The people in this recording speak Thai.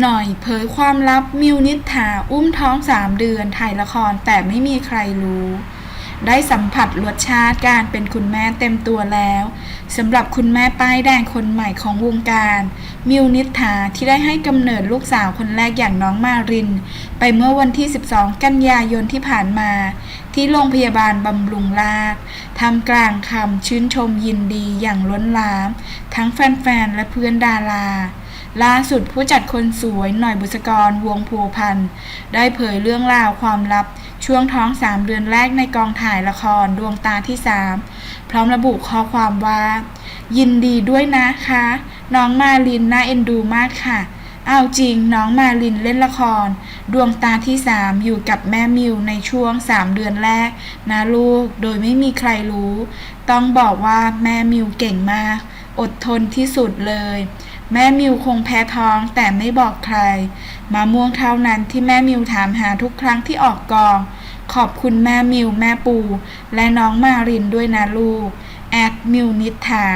หน่อยเผยความลับมิวนิษฐาอุ้มท้องสามเดือนถ่ายละครแต่ไม่มีใครรู้ ได้สัมผัสรสชาติการเป็นคุณแม่เต็มตัวแล้วสำหรับคุณแม่ป้ายแดงคนใหม่ของวงการ มิวนิษฐาที่ได้ให้กำเนิดลูกสาวคนแรกอย่างน้องมาริน ไปเมื่อวันที่ 12 กันยายนที่ผ่านมา ที่โรงพยาบาลบำรุงราษฎร์ทำกลางคำชื่นชมยินดีอย่างล้นหลาม ทั้งแฟนๆและเพื่อนดารา ล่าสุดผู้จัดคนสวยหน่อยบุษกรวงภูพันธ์ได้เผยเรื่องราวความลับ ช่วงท้องสามเดือนแรกในกองถ่ายละครดวงตาที่สามพร้อมระบุข้อความว่า ยินดีด้วยนะคะ น้องมาลินน่าเอ็นดูมากค่ะ เอาจริงน้องมาลินเล่นละคร ดวงตาที่สามอยู่กับแม่มิวในช่วงสามเดือนแรก นะลูกโดยไม่มีใครรู้ ต้องบอกว่าแม่มิวเก่งมาก อดทนที่สุดเลย แม่มิวคงแพ้ท้องแต่ไม่บอกใคร มาม่วงเท่านั้นที่แม่มิวถามหาทุกครั้งที่ออกกอง ขอบคุณแม่มิวแม่ปู และน้องมารินด้วยนะลูก แอดมิวนิธา